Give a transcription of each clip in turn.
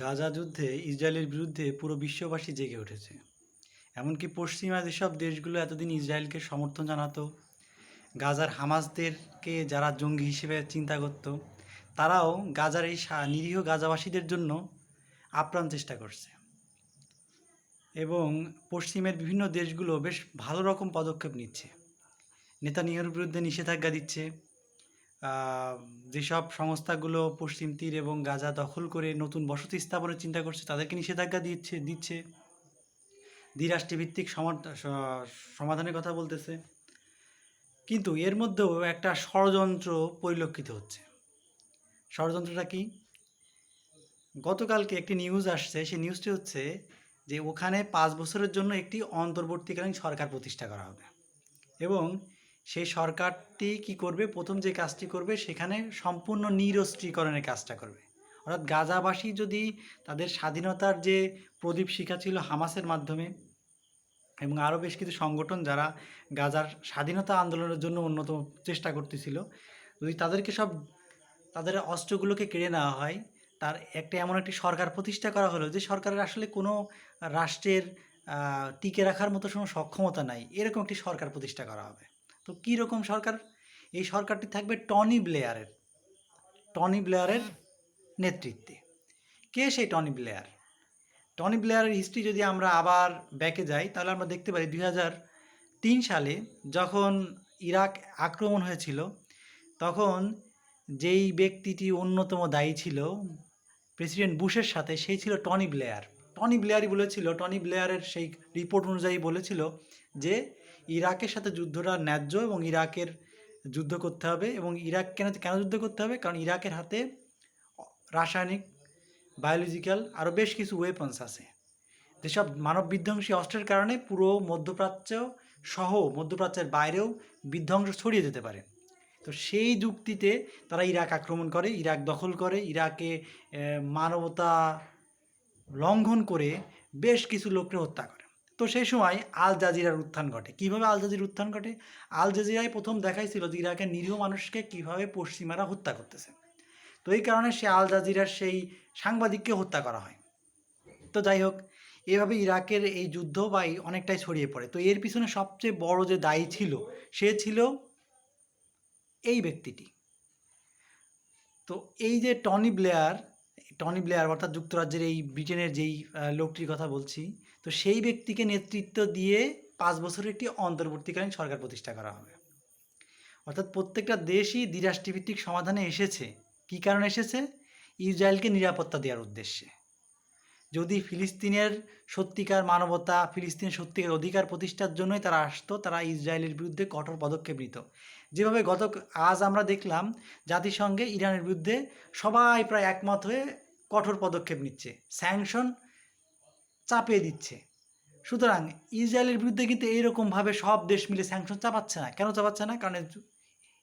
গাজা যুদ্ধে ইসরায়েলের বিরুদ্ধে পুরো বিশ্ববাসী জেগে উঠেছে। এমনকি পশ্চিমা যেসব দেশগুলো এতদিন ইসরায়েলকে সমর্থন জানাতো, গাজার হামাসদেরকে যারা জঙ্গি হিসেবে চিন্তা করত, তারাও গাজার এই নিরীহ গাজাবাসীদের জন্য আপ্রাণ চেষ্টা করছে। এবং পশ্চিমের বিভিন্ন দেশগুলো বেশ ভালো রকম পদক্ষেপ নিচ্ছে। নেতানিয়াহুর বিরুদ্ধে নিষেধাজ্ঞা দিচ্ছে যেসব সংস্থাগুলো পশ্চিম তীর এবং গাজা দখল করে নতুন বসতি স্থাপনের চিন্তা করছে, তাদেরকে নিষেধাজ্ঞা দিচ্ছে দিচ্ছে। দ্বিরাষ্ট্রভিত্তিক সমা- সমাধানের কথা বলতেছে। কিন্তু এর মধ্যেও একটা ষড়যন্ত্র পরিলক্ষিত হচ্ছে। ষড়যন্ত্রটা কি? গতকালকে একটি নিউজ আসছে, সেই নিউজটি হচ্ছে যে ওখানে পাঁচ বছরের জন্য একটি অন্তর্বর্তীকালীন সরকার প্রতিষ্ঠা করা হবে। এবং সেই সরকারটি কি করবে? প্রথম যে কাজটি করবে, সেখানে সম্পূর্ণ নিরস্ত্রীকরণের কাজটা করবে। অর্থাৎ গাজাবাসী যদি তাদের স্বাধীনতার যে প্রদীপ শিখা ছিল হামাসের মাধ্যমে এবং আরও বেশ কিছু সংগঠন যারা গাজার স্বাধীনতা আন্দোলনের জন্য অন্যতম চেষ্টা করতেছিল, যদি তাদেরকে সব, তাদের অস্ত্রগুলোকে কেড়ে নেওয়া হয়, তার একটা এমন একটি সরকার প্রতিষ্ঠা করা হলো যে সরকারের আসলে কোনো রাষ্ট্রের টিকে রাখার মতো কোনো সক্ষমতা নাই। এরকম একটি সরকার প্রতিষ্ঠা করা হবে। তো কী রকম সরকার? এই সরকারটি থাকবে টনি ব্লেয়ারের টনি ব্লেয়ারের নেতৃত্বে। কে সেই টনি ব্লেয়ার? টনি ব্লেয়ারের হিস্ট্রি যদি আমরা আবার ব্যাকে যাই, তাহলে আমরা দেখতে পারি দুই তিন সালে যখন ইরাক আক্রমণ হয়েছিল, তখন যেই ব্যক্তিটি অন্যতম দায়ী ছিল, প্রেসিডেন্ট বুশের সাথে, সেই ছিল টনি ব্লেয়ার। টনি ব্লেয়ারই বলেছিল, টনি ব্লেয়ারের সেই রিপোর্ট অনুযায়ী বলেছিল যে ইরাকের সাথে যুদ্ধটা ন্যায্য এবং ইরাকের যুদ্ধ করতে হবে এবং ইরাক কেন কেন যুদ্ধ করতে হবে? কারণ ইরাকের হাতে রাসায়নিক বায়োলজিক্যাল আরও বেশ কিছু ওয়েপন্স আছে। যেসব মানব বিধ্বংসী অস্ত্রের কারণে পুরো মধ্যপ্রাচ্য সহ মধ্যপ্রাচ্যের বাইরেও বিধ্বংস ছড়িয়ে যেতে পারে। তো সেই যুক্তিতে তারা ইরাক আক্রমণ করে, ইরাক দখল করে, ইরাকে মানবতা লঙ্ঘন করে বেশ কিছু লোককে হত্যা করে। তো সেই সময় আল জাজিরার উত্থান ঘটে। কীভাবে আল জাজির উত্থান ঘটে? আল জাজিরায় প্রথম দেখাইছিল যে ইরাকের নিরীহ মানুষকে কীভাবে পশ্চিমারা হত্যা করতেছে। তো এই কারণে সে আল জাজিরার সেই সাংবাদিককে হত্যা করা হয়। তো যাই হোক, এভাবে ইরাকের এই যুদ্ধ বা অনেকটাই ছড়িয়ে পড়ে। তো এর পিছনে সবচেয়ে বড় যে দায়ী ছিল, সে ছিল এই ব্যক্তিটি। তো এই যে টনি ব্লেয়ার টনি ব্লেয়ার অর্থাৎ যুক্তরাজ্যের এই ব্রিটেনের যেই লোকটির কথা বলছি, তো সেই ব্যক্তিকে নেতৃত্ব দিয়ে পাঁচ বছরের একটি অন্তর্বর্তীকালীন সরকার প্রতিষ্ঠা করা হবে। অর্থাৎ প্রত্যেকটা দেশই দ্বিরাষ্ট্রভিত্তিক সমাধানে এসেছে। কী কারণে এসেছে? ইসরায়েলকে নিরাপত্তা দেওয়ার উদ্দেশ্যে। যদি ফিলিস্তিনের সত্যিকার মানবতা ফিলিস্তিনের সত্যিকার অধিকার প্রতিষ্ঠার জন্যই তারা আসতো, তারা ইসরায়েলের বিরুদ্ধে কঠোর পদক্ষেপ নিত। যেভাবে গত আজ আমরা দেখলাম, জাতিসংঘে ইরানের বিরুদ্ধে সবাই প্রায় একমত হয়ে কঠোর পদক্ষেপ নিচ্ছে স্যাংশন চাপিয়ে দিচ্ছে। সুতরাং ইসরায়েলের বিরুদ্ধে কিন্তু এইরকমভাবে সব দেশ মিলে স্যাংশন চাপাচ্ছে না। কেন চাপাচ্ছে না? কারণ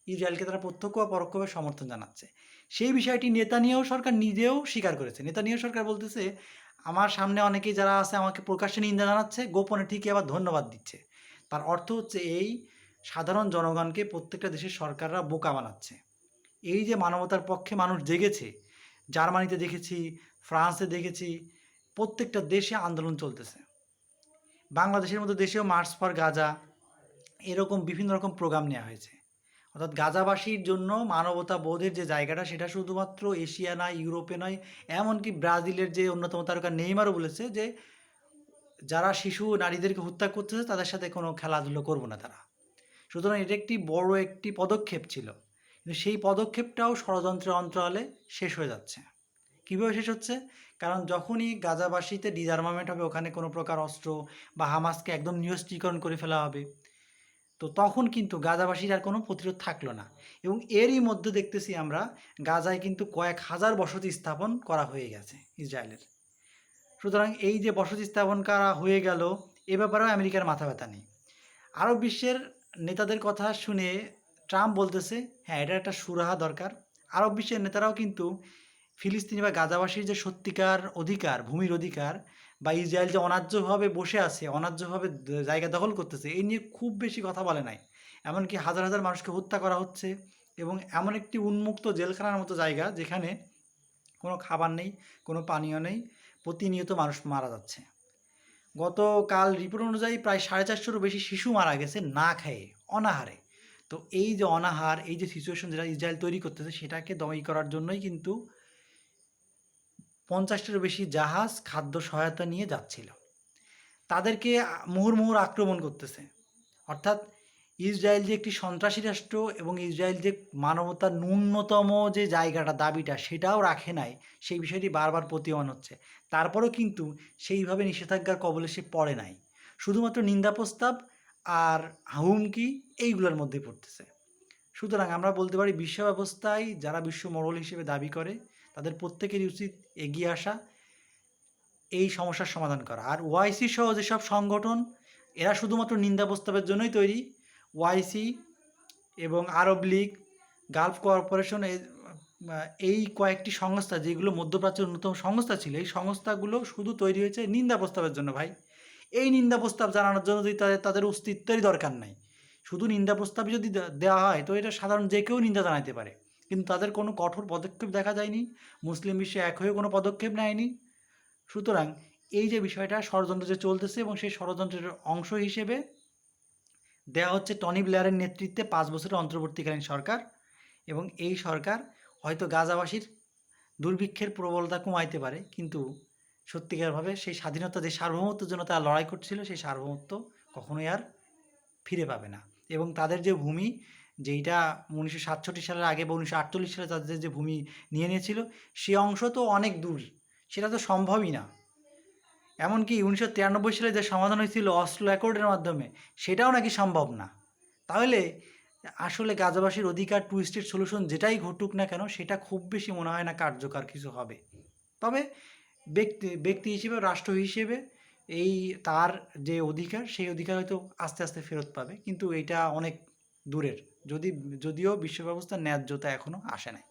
ইসরায়েলকে তারা প্রত্যক্ষ বা পরোক্ষভাবে সমর্থন জানাচ্ছে। সেই বিষয়টি নেতানিয়াহু সরকার নিজেও স্বীকার করেছে। নেতানিয়াহু সরকার বলতেছে, আমার সামনে অনেকেই যারা আছে আমাকে প্রকাশ্যে নিন্দা জানাচ্ছে, গোপনে ঠিকই আবার ধন্যবাদ দিচ্ছে। তার অর্থ হচ্ছে এই সাধারণ জনগণকে প্রত্যেকটা দেশের সরকাররা বোকা বানাচ্ছে। এই যে মানবতার পক্ষে মানুষ জেগেছে জার্মানিতে দেখেছি, ফ্রান্সে দেখেছি, প্রত্যেকটা দেশে আন্দোলন চলতেছে। বাংলাদেশের মতো দেশেও মার্চ ফর গাজা এরকম বিভিন্ন রকম প্রোগ্রাম নেওয়া হয়েছে। অর্থাৎ গাজাবাসীর জন্য মানবতা বোধের যে জায়গাটা, সেটা শুধুমাত্র এশিয়া নয়, ইউরোপে নয়, এমনকি ব্রাজিলের যে অন্যতম তারকা নেইমারও বলেছে যে, যারা শিশু নারীদেরকে হত্যা করতেছে, তাদের সাথে কোনো খেলাধুলো করব না তারা। সুতরাং এটা একটি বড় একটি পদক্ষেপ ছিল। কিন্তু সেই পদক্ষেপটাও ষড়যন্ত্রের অন্তরালে শেষ হয়ে যাচ্ছে। কীভাবে শেষ হচ্ছে? কারণ যখনই গাজাবাসীতে ডিজার্মামেন্ট হবে, ওখানে কোনো প্রকার অস্ত্র বা হামাসকে একদম নিরস্ত্রীকরণ করে ফেলা হবে, তো তখন কিন্তু গাজাবাসীর আর কোনো প্রতিরোধ থাকল না। এবং এরই মধ্যে দেখতেছি আমরা, গাজায় কিন্তু কয়েক হাজার বসতি স্থাপন করা হয়ে গেছে ইসরায়েলের। সুতরাং এই যে বসতি স্থাপন করা হয়ে গেল, এ ব্যাপারেও আমেরিকার মাথা ব্যথা নেই। আরব বিশ্বের নেতাদের কথা শুনে ট্রাম্প বলতেছে হ্যাঁ এটা একটা সুরাহা দরকার। আরব বিশ্বের নেতারাও কিন্তু ফিলিস্তিনি বা গাজাবাসীর যে সত্যিকার অধিকার, ভূমির অধিকার বা ইসরায়েল যে অন্যায্যভাবে বসে আছে অন্যায্যভাবে জায়গা দখল করতেছে, এই নিয়ে খুব বেশি কথা বলে নাই। এমনকি হাজার হাজার মানুষকে হত্যা করা হচ্ছে এবং এমন একটি উন্মুক্ত জেলখানার মতো জায়গা যেখানে কোনো খাবার নেই, কোনো পানীয় নেই, প্রতিনিয়ত মানুষ মারা যাচ্ছে। গতকাল রিপোর্ট অনুযায়ী প্রায় সাড়ে চারশোরও বেশি শিশু মারা গেছে না খেয়ে, অনাহারে। তো এই যে অনাহার, এই যে সিচুয়েশন যেটা ইসরায়েল তৈরি করতেছে, সেটাকে দমাই করার জন্যই কিন্তু পঞ্চাশটিরও বেশি জাহাজ খাদ্য সহায়তা নিয়ে যাচ্ছিল। তাদেরকে মুহুর্মুহুর আক্রমণ করতেছে। অর্থাৎ ইসরায়েল যে একটি সন্ত্রাসী রাষ্ট্র এবং ইসরায়েল যে মানবতার ন্যূনতম যে জায়গাটা, দাবিটা, সেটাও রাখে নাই, সেই বিষয়টি বারবার প্রতীয়মান হচ্ছে। তারপরেও কিন্তু সেইভাবে নিষেধাজ্ঞার কবলে সে পড়ে নাই। শুধুমাত্র নিন্দা প্রস্তাব আর হুমকি এইগুলোর মধ্যে পড়তেছে। সুতরাং আমরা বলতে পারি বিশ্ব ব্যবস্থায় যারা বিশ্ব মোড়ল হিসেবে দাবি করে, তাদের প্রত্যেকেরই উচিত এগিয়ে আসা, এই সমস্যার সমাধান করা। আর ওয়াইসি সহ যেসব সংগঠন, এরা শুধুমাত্র নিন্দা প্রস্তাবের জন্যই তৈরি। ওয়াইসি এবং আরব লীগ গালফ কর্পোরেশন এই কয়েকটি সংস্থা, যেগুলো মধ্যপ্রাচ্যের অন্যতম সংস্থা ছিল, এই সংস্থাগুলো শুধু তৈরি হয়েছে নিন্দা প্রস্তাবের জন্য, ভাই। এই নিন্দা প্রস্তাব জানানোর জন্য যদি তাদের তাদের অস্তিত্বেরই দরকার নাই। শুধু নিন্দা প্রস্তাব যদি দেওয়া হয়, তো এটা সাধারণ যে কেউ নিন্দা জানাতে পারে। কিন্তু তাদের কোনো কঠোর পদক্ষেপ দেখা যায়নি, মুসলিম বিশ্বে এক হয়ে কোনো পদক্ষেপ নেয়নি। সুতরাং এই যে বিষয়টা ষড়যন্ত্র যে চলতেছে এবং সেই ষড়যন্ত্রের অংশ হিসেবে দেওয়া হচ্ছে টনি ব্লেয়ারের নেতৃত্বে পাঁচ বছরের অন্তর্বর্তীকালীন সরকার এবং এই সরকার হয়তো গাজাবাসীর দুর্ভিক্ষের প্রবলতা কমাইতে পারে, কিন্তু সত্যিকারভাবে সেই স্বাধীনতা, যে সার্বভৌমত্বের জন্য তারা লড়াই করছিল, সেই সার্বভৌমত্ব কখনোই আর ফিরে পাবে না। এবং তাদের যে ভূমি, যেইটা উনিশশো সাতষট্টি সালের আগে বা উনিশশো আটচল্লিশ সালে তাদের যে ভূমি নিয়ে নিয়েছিল, সে অংশ তো অনেক দূর। সেটা তো সম্ভবই না। এমনকি উনিশশো তিরানব্বই সালে যে সমাধান হয়েছিল অস্ট্রো অ্যাকর্ডের মাধ্যমে, সেটাও নাকি সম্ভব না। তাহলে আসলে গাজাবাসীর অধিকার টু স্টেট সলিউশন যেটাই ঘটুক না কেন, সেটা খুব বেশি মনে হয় না কার্যকর কিছু হবে। তবে ব্যক্তি ব্যক্তি হিসেবে, রাষ্ট্র হিসেবে এই তার যে অধিকার, সেই অধিকার হয়তো আস্তে আস্তে ফেরত পাবে। কিন্তু এটা অনেক দূরের। যদি, যদিও বিশ্ব ব্যবস্থার ন্যায্যতা এখনও আসে নাই।